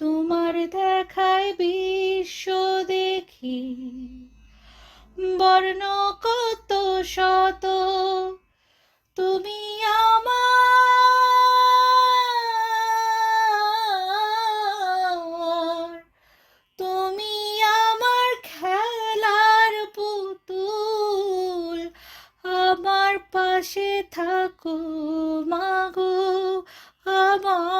তোমার দেখায় বিশ্ব দেখি। বর্ণ কত শত, তুমি আমার। তুমি আমার খেলার পুতুল, আমার পাশে থাকো মাগো, আমার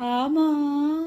amor.